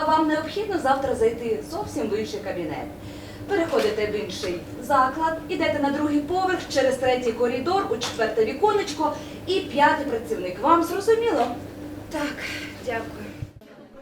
а вам необхідно завтра зайти зовсім в інший кабінет. Переходите в інший заклад, ідете на другий поверх через третій коридор у четверте віконечко і п'ятий працівник. Вам зрозуміло?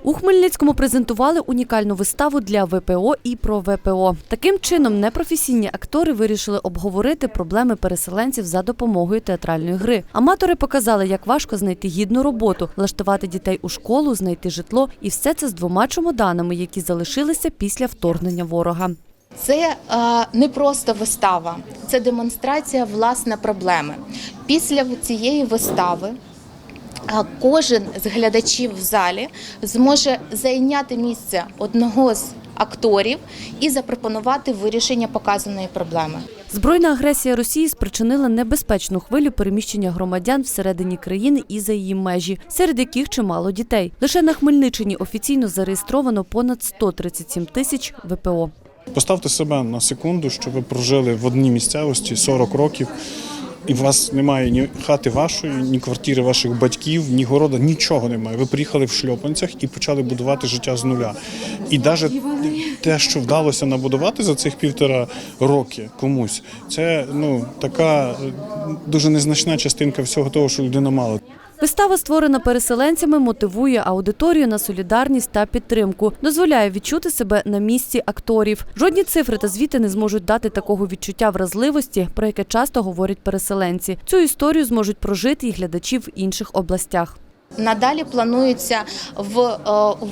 У Хмельницькому презентували унікальну виставу для ВПО і про ВПО. Таким чином, непрофесійні актори вирішили обговорити проблеми переселенців за допомогою театральної гри. Аматори показали, як важко знайти гідну роботу, влаштувати дітей у школу, знайти житло, і все це з двома чемоданами, які залишилися після вторгнення ворога. Це е, не просто вистава, це демонстрація власне проблеми. Після цієї вистави кожен з глядачів в залі зможе зайняти місце одного з акторів і запропонувати вирішення показаної проблеми. Збройна агресія Росії спричинила небезпечну хвилю переміщення громадян всередині країни і за її межі, серед яких чимало дітей. Лише на Хмельниччині офіційно зареєстровано понад 137 тисяч ВПО. Поставте себе на секунду, що ви прожили в одній місцевості 40 років, і у вас немає ні хати вашої, ні квартири ваших батьків, ні города, нічого немає. Ви приїхали в шльопанцях і почали будувати життя з нуля. І навіть те, що вдалося набудувати за цих півтора роки комусь, це ну така е, дуже незначна частинка всього того, що людина мала. Вистава, створена переселенцями, мотивує аудиторію на солідарність та підтримку, дозволяє відчути себе на місці акторів. Жодні цифри та звіти не зможуть дати такого відчуття вразливості, про яке часто говорять переселенці. Цю історію зможуть прожити і глядачі в інших областях. Надалі планується в е,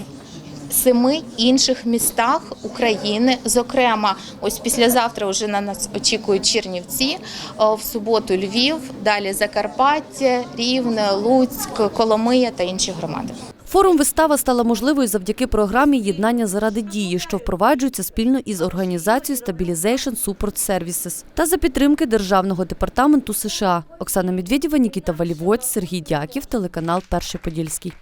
семи інших містах України. Зокрема, ось післязавтра вже на нас очікують Чернівці, е, в суботу Львів, далі Закарпаття, Рівне, Луцьк, Коломия та інші громади. Форум вистава стала можливою завдяки програмі Єднання заради дії, що впроваджується спільно із організацією Stabilization Support Services та за підтримки Державного департаменту США. Оксана Медведєва, Нікіта Валівоць, Сергій Дяків, телеканал Перший Подільський.